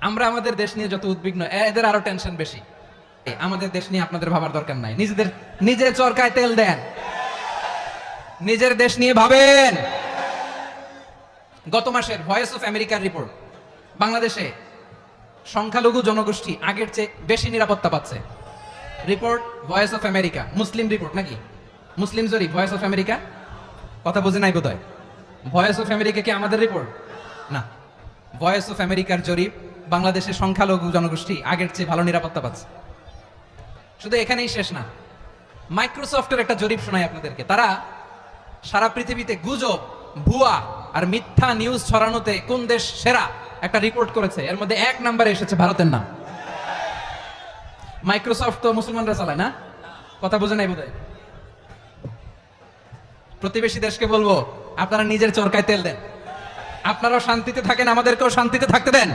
আমরা আমাদের দেশ নিয়ে যত উদ্বিগ্ন, এদের আরও টেনশন বেশি। আমাদের দেশ নিয়ে আপনাদের ভাবার দরকার নাই। নিজেদের, নিজের চরকায় তেল দেন। নিজের দেশ নিয়ে ভাবেন। গত মাসের ভয়েস অফ আমেরিকার রিপোর্ট বাংলাদেশে সংখ্যালঘু জনগোষ্ঠী আগের চেয়ে বেশি নিরাপত্তা পাচ্ছে। Report voice of America Muslim report নাকি? মুসলিম জরি ভয়েস অফ আমেরিকা কথা বুঝে নাই বোধহয়। ভয়েস অফ আমেরিকা কি আমাদের রিপোর্ট না। ভয়েস অফ আমেরিকার জরিপ বাংলাদেশের সংখ্যালঘু জনগোষ্ঠী আগের চেয়ে ভালো নিরাপত্তা পাচ্ছে। শুধু এখানেই শেষ না মাইক্রোসফটের একটা জরিপ শোনাই আপনাদেরকে। তারা সারা পৃথিবীতে গুজব, ভুয়া আর মিথ্যা নিউজ ছড়ানোতে কোন দেশ সেরা একটা রিপোর্ট করেছে, এর মধ্যে এক নম্বরে এসেছে ভারতের নাম। মাইক্রোসফট তো মুসলমানরা চালায় না? কথা বুঝে নাই বোধহয়? প্রতিবেশী দেশকে বলব, আপনারা নিজের চরকায় তেল দেন। আপনারাও শান্তিতে থাকেন, আমাদেরকেও শান্তিতে থাকতে দেন।